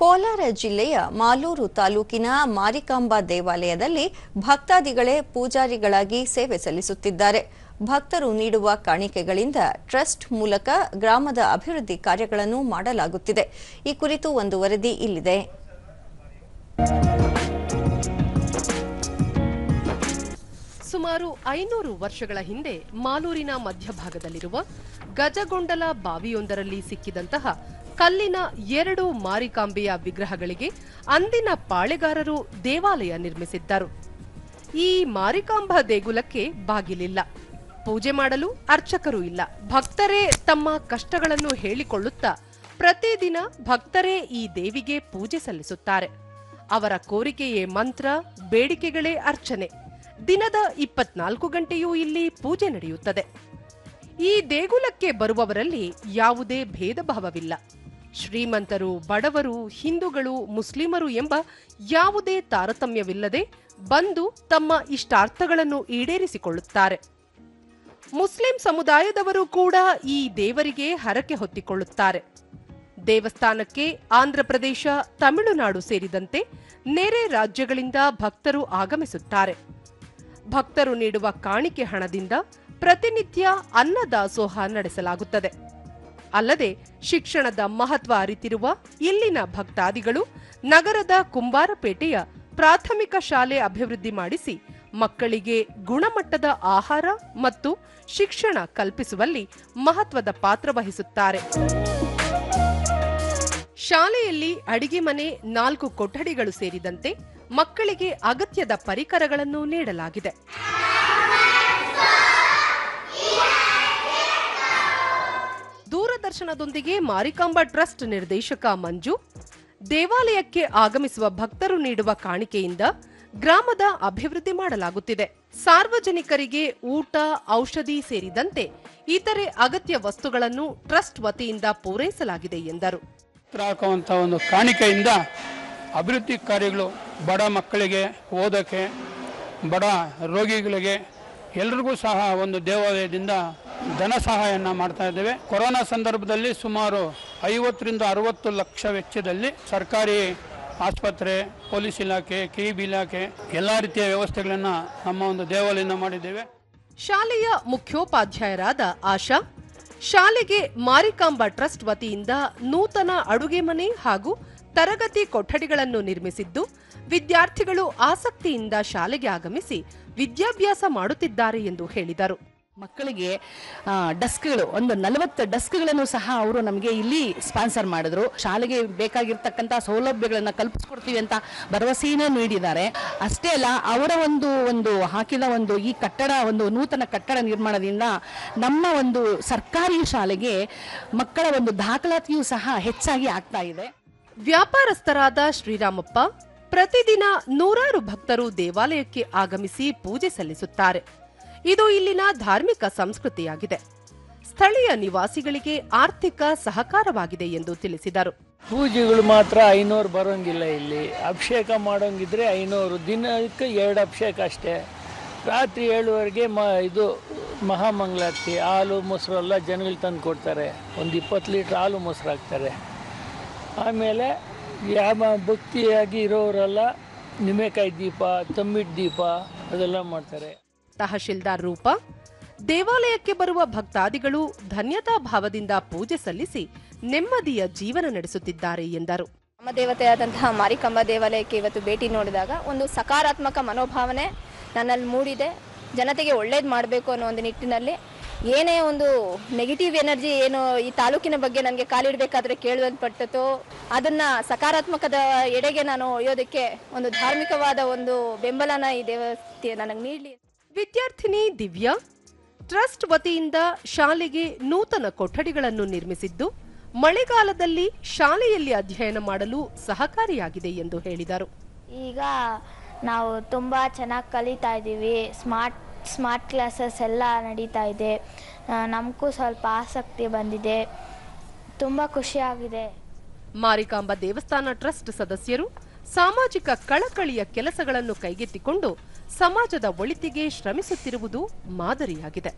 ಕೋಲಾರ ಜಿಲ್ಲೆಯ ಮಾಲೂರು ತಾಲೂಕಿನ ಮಾರಿಕಾಂಬಾ ದೇವಾಲಯದಲ್ಲಿ ಭಕ್ತಾದಿಗಳೇ ಪೂಜಾರಿಗಳಾಗಿ ಸೇವೆ ಸಲ್ಲಿಸುತ್ತಿದ್ದಾರೆ. ಭಕ್ತರು ನೀಡುವ ಕಾಣಿಕೆಗಳಿಂದ ಟ್ರಸ್ಟ್ ಮೂಲಕ ಗ್ರಾಮದ ಅಭಿವೃದ್ಧಿ ಕಾರ್ಯಗಳನ್ನು ಮಾಡಲಾಗುತ್ತಿದೆ. ಈ ಕುರಿತು ಒಂದು ವರದಿ ಇಲ್ಲಿದೆ. ಸುಮಾರು ಐನೂರು ವರ್ಷಗಳ ಹಿಂದೆ ಮಾಲೂರಿನ ಮಧ್ಯಭಾಗದಲ್ಲಿರುವ ಗಜಗೊಂಡಲ ಬಾವಿಯೊಂದರಲ್ಲಿ ಸಿಕ್ಕಿದಂತಹ ಕಲ್ಲಿನ ಎರಡು ಮಾರಿಕಾಂಬೆಯ ವಿಗ್ರಹಗಳಿಗೆ ಅಂದಿನ ಪಾಳೆಗಾರರು ದೇವಾಲಯ ನಿರ್ಮಿಸಿದ್ದರು. ಈ ಮಾರಿಕಾಂಬ ದೇಗುಲಕ್ಕೆ ಬಾಗಿಲಿಲ್ಲ. ಪೂಜೆ ಮಾಡಲು ಅರ್ಚಕರು ಇಲ್ಲ. ಭಕ್ತರೇ ತಮ್ಮ ಕಷ್ಟಗಳನ್ನು ಹೇಳಿಕೊಳ್ಳುತ್ತಾ ಪ್ರತಿದಿನ ಭಕ್ತರೇ ಈ ದೇವಿಗೆ ಪೂಜೆ ಸಲ್ಲಿಸುತ್ತಾರೆ. ಅವರ ಕೋರಿಕೆಯೇ ಮಂತ್ರ, ಬೇಡಿಕೆಗಳೇ ಅರ್ಚನೆ. ದಿನದ ಇಪ್ಪತ್ನಾಲ್ಕು ಗಂಟೆಯೂ ಇಲ್ಲಿ ಪೂಜೆ ನಡೆಯುತ್ತದೆ. ಈ ದೇಗುಲಕ್ಕೆ ಬರುವವರಲ್ಲಿ ಯಾವುದೇ ಭೇದ ಭಾವವಿಲ್ಲ ಶ್ರೀಮಂತರು, ಬಡವರು, ಹಿಂದೂಗಳು, ಮುಸ್ಲಿಮರು ಎಂಬ ಯಾವುದೇ ತಾರತಮ್ಯವಿಲ್ಲದೆ ಬಂದು ತಮ್ಮ ಇಷ್ಟಾರ್ಥಗಳನ್ನು ಈಡೇರಿಸಿಕೊಳ್ಳುತ್ತಾರೆ. ಮುಸ್ಲಿಂ ಸಮುದಾಯದವರು ಕೂಡ ಈ ದೇವರಿಗೆ ಹರಕೆ ಹೊತ್ತಿಕೊಳ್ಳುತ್ತಾರೆ. ದೇವಸ್ಥಾನಕ್ಕೆ ಆಂಧ್ರಪ್ರದೇಶ, ತಮಿಳುನಾಡು ಸೇರಿದಂತೆ ನೆರೆ ರಾಜ್ಯಗಳಿಂದ ಭಕ್ತರು ಆಗಮಿಸುತ್ತಾರೆ. ಭಕ್ತರು ನೀಡುವ ಕಾಣಿಕೆ ಹಣದಿಂದ ಪ್ರತಿನಿತ್ಯ ಅನ್ನದಾಸೋಹ ನಡೆಸಲಾಗುತ್ತದೆ. ಅಲ್ಲದೆ ಶಿಕ್ಷಣದ ಮಹತ್ವ ಅರಿತಿರುವ ಇಲ್ಲಿನ ಭಕ್ತಾದಿಗಳು ನಗರದ ಕುಂಬಾರಪೇಟೆಯ ಪ್ರಾಥಮಿಕ ಶಾಲೆ ಅಭಿವೃದ್ಧಿ ಮಾಡಿಸಿ ಮಕ್ಕಳಿಗೆ ಗುಣಮಟ್ಟದ ಆಹಾರ ಮತ್ತು ಶಿಕ್ಷಣ ಕಲ್ಪಿಸುವಲ್ಲಿ ಮಹತ್ವದ ಪಾತ್ರ ವಹಿಸುತ್ತಾರೆ. ಶಾಲೆಯಲ್ಲಿ ಅಡಿಗೆ ಮನೆ ನಾಲ್ಕು ಕೊಠಡಿಗಳು ಸೇರಿದಂತೆ ಮಕ್ಕಳಿಗೆ ಅಗತ್ಯದ ಪರಿಕರಗಳನ್ನು ನೀಡಲಾಗಿದೆ. ದೂರದರ್ಶನದೊಂದಿಗೆ ಮಾರಿಕಾಂಬಾ ಟ್ರಸ್ಟ್ ನಿರ್ದೇಶಕ ಮಂಜು, ದೇವಾಲಯಕ್ಕೆ ಆಗಮಿಸುವ ಭಕ್ತರು ನೀಡುವ ಕಾಣಿಕೆಯಿಂದ ಗ್ರಾಮದ ಅಭಿವೃದ್ಧಿ ಮಾಡಲಾಗುತ್ತಿದೆ. ಸಾರ್ವಜನಿಕರಿಗೆ ಊಟ, ಔಷಧಿ ಸೇರಿದಂತೆ ಇತರೆ ಅಗತ್ಯ ವಸ್ತುಗಳನ್ನು ಟ್ರಸ್ಟ್ ವತಿಯಿಂದ ಪೂರೈಸಲಾಗಿದೆ ಎಂದರು. ಒಂದು ಕಾಣಿಕೆಯಿಂದ ಅಭಿವೃದ್ಧಿ ಕಾರ್ಯಗಳು ಬಡ ಮಕ್ಕಳಿಗೆ ಓದಕ್ಕೆ ಬಡ ರೋಗಿಗಳಿಗೆ ಎಲ್ರಿಗೂ ಸಹ ಒಂದು ದೇವಾಲಯದಿಂದ ಧನ ಸಹಾಯವನ್ನು ಮಾಡ್ತಾ ಇದ್ದೇವೆ. ಕೊರೋನಾ ಸಂದರ್ಭದಲ್ಲಿ ಸುಮಾರು ಐವತ್ತರಿಂದ ಅರವತ್ತು ಲಕ್ಷ ವೆಚ್ಚದಲ್ಲಿ ಸರ್ಕಾರಿ ಆಸ್ಪತ್ರೆ, ಪೊಲೀಸ್ ಇಲಾಖೆ ಕಿಬಿ ಇಲಾಖೆ ಎಲ್ಲ ರೀತಿಯ ವ್ಯವಸ್ಥೆಗಳನ್ನು ನಮ್ಮ ಒಂದು ದೇವಾಲಯದಿಂದ ಮಾಡಿದ್ದೇವೆ. ಶಾಲೆಯ ಮುಖ್ಯೋಪಾಧ್ಯಾಯರಾದ ಆಶಾ, ಶಾಲೆಗೆ ಮಾರಿಕಾಂಬ ಟ್ರಸ್ಟ್ ವತಿಯಿಂದ ನೂತನ ಅಡುಗೆ ಮನೆ ಹಾಗೂ ತರಗತಿ ಕೊಠಡಿಗಳನ್ನು ನಿರ್ಮಿಸಿದ್ದು, ವಿದ್ಯಾರ್ಥಿಗಳು ಆಸಕ್ತಿಯಿಂದ ಶಾಲೆಗೆ ಆಗಮಿಸಿ ವಿದ್ಯಾಭ್ಯಾಸ ಮಾಡುತ್ತಿದ್ದಾರೆ ಎಂದು ಹೇಳಿದರು. ಮಕ್ಕಳಿಗೆ ಡಸ್ಕ್ಗಳು, ಒಂದು ನಲವತ್ತು ಡಸ್ಕ್ಗಳನ್ನು ಸಹ ಅವರು ನಮಗೆ ಇಲ್ಲಿ ಸ್ಪಾನ್ಸರ್ ಮಾಡಿದ್ರು. ಶಾಲೆಗೆ ಬೇಕಾಗಿರ್ತಕ್ಕಂಥ ಸೌಲಭ್ಯಗಳನ್ನು ಕಲ್ಪಿಸ್ಕೊಡ್ತೀವಿ ಅಂತ ಭರವಸೆಯನ್ನು ನೀಡಿದ್ದಾರೆ. ಅಷ್ಟೇ ಅಲ್ಲ, ಅವರ ಒಂದು ಒಂದು ಹಾಕಿದ ಒಂದು ಈ ಕಟ್ಟಡ, ಒಂದು ನೂತನ ಕಟ್ಟಡ ನಿರ್ಮಾಣದಿಂದ ನಮ್ಮ ಒಂದು ಸರ್ಕಾರಿ ಶಾಲೆಗೆ ಮಕ್ಕಳ ಒಂದು ದಾಖಲಾತಿಯೂ ಸಹ ಹೆಚ್ಚಾಗಿ ಆಗ್ತಾ ಇದೆ. ವ್ಯಾಪಾರಸ್ಥರಾದ ಶ್ರೀರಾಮಪ್ಪ, ಪ್ರತಿದಿನ ನೂರಾರು ಭಕ್ತರು ದೇವಾಲಯಕ್ಕೆ ಆಗಮಿಸಿ ಪೂಜೆ ಸಲ್ಲಿಸುತ್ತಾರೆ. ಇದು ಇಲ್ಲಿನ ಧಾರ್ಮಿಕ ಸಂಸ್ಕೃತಿಯಾಗಿದೆ. ಸ್ಥಳೀಯ ನಿವಾಸಿಗಳಿಗೆ ಆರ್ಥಿಕ ಸಹಕಾರವಾಗಿದೆ ಎಂದು ತಿಳಿಸಿದರು. ಪೂಜೆಗಳು ಮಾತ್ರ ಐನೂರು ಬರೋಂಗಿಲ್ಲ ಇಲ್ಲಿ. ಅಭಿಷೇಕ ಮಾಡೋಂಗಿದ್ರೆ ಐನೂರು. ದಿನಕ್ಕೆ ಎರಡು ಅಭಿಷೇಕ ಅಷ್ಟೇ. ರಾತ್ರಿ ಏಳುವರೆಗೆ ಮ, ಇದು ಮಹಾಮಂಗಳಾರತಿ, ಹಾಲು, ಮೊಸರು ಎಲ್ಲ ಜನಗಳು ತಂದು ಕೊಡ್ತಾರೆ. ಒಂದು ಇಪ್ಪತ್ತು ಲೀಟ್ರ್ ಹಾಲು, ಮೊಸರು ಹಾಕ್ತಾರೆ. ಆಮೇಲೆ ಯಾವ ಭಕ್ತಿಯಾಗಿ ಇರೋರೆಲ್ಲ ನಿಮೆಕಾಯಿ ದೀಪ ತಮ್ಮಿಟ್ಟು ದೀಪ ಅದೆಲ್ಲ ಮಾಡ್ತಾರೆ. ತಹಶೀಲ್ದಾರ್ ರೂಪ, ದೇವಾಲಯಕ್ಕೆ ಬರುವ ಭಕ್ತಾದಿಗಳು ಧನ್ಯತಾ ಭಾವದಿಂದ ಪೂಜೆ ಸಲ್ಲಿಸಿ ನೆಮ್ಮದಿಯ ಜೀವನ ನಡೆಸುತ್ತಿದ್ದಾರೆ ಎಂದರು. ನಮ್ಮ ದೇವತೆಯಾದಂತಹ ಮಾರಿಕಂಬ ದೇವಾಲಯಕ್ಕೆ ಇವತ್ತು ಭೇಟಿ ನೋಡಿದಾಗ ಒಂದು ಸಕಾರಾತ್ಮಕ ಮನೋಭಾವನೆ ನನ್ನಲ್ಲಿ ಮೂಡಿದೆ. ಜನತೆಗೆ ಒಳ್ಳೇದು ಮಾಡಬೇಕು ಅನ್ನೋ ಒಂದು ನಿಟ್ಟಿನಲ್ಲಿ ಏನೇ ಒಂದು ನೆಗೆಟಿವ್ ಎನರ್ಜಿ ಏನು ಈ ತಾಲೂಕಿನ ಬಗ್ಗೆ ನನಗೆ ಕಾಲಿಡಬೇಕಾದ್ರೆ ಕೇಳಲ್ಪಟ್ಟಿತು ಅದನ್ನ ಸಕಾರಾತ್ಮಕದ ಎಡೆಗೆ ನಾನು ಒಯ್ಯೋದಕ್ಕೆ ಒಂದು ಧಾರ್ಮಿಕವಾದ ಒಂದು ಬೆಂಬಲನ ಈ ದೇವಸ್ಥೆ ನನಗೆ ನೀಡಲಿ. ವಿದ್ಯಾರ್ಥಿನಿ ದಿವ್ಯಾ ಟ್ರಸ್ಟ್ ವತಿಯಿಂದ ಶಾಲೆಗೆ ನೂತನ ಕೊಠಡಿಗಳನ್ನು ನಿರ್ಮಿಸಿದ್ದು ಮಳೆಗಾಲದಲ್ಲಿ ಶಾಲೆಯಲ್ಲಿ ಅಧ್ಯಯನ ಮಾಡಲು ಸಹಕಾರಿಯಾಗಿದೆ ಎಂದು ಹೇಳಿದರು. ಈಗ ನಾವು ತುಂಬ ಚೆನ್ನಾಗಿ ಕಲಿತಾ ಇದ್ದೀವಿ. ಸ್ಮಾರ್ಟ್ ಸ್ಮಾರ್ಟ್ ಕ್ಲಾಸಸ್ ಎಲ್ಲ ನಡೀತಾ ಇದೆ. ನಮಗೂ ಸ್ವಲ್ಪ ಆಸಕ್ತಿ ಬಂದಿದೆ. ತುಂಬ ಖುಷಿಯಾಗಿದೆ. ಮಾರಿಕಾಂಬ ದೇವಸ್ಥಾನ ಟ್ರಸ್ಟ್ ಸದಸ್ಯರು ಸಾಮಾಜಿಕ ಕಳಕಳಿಯ ಕೆಲಸಗಳನ್ನು ಕೈಗೆತ್ತಿಕೊಂಡು ಸಮಾಜದ ಒಳಿತಿಗೆ ಶ್ರಮಿಸುತ್ತಿರುವುದು ಮಾದರಿಯಾಗಿದೆ.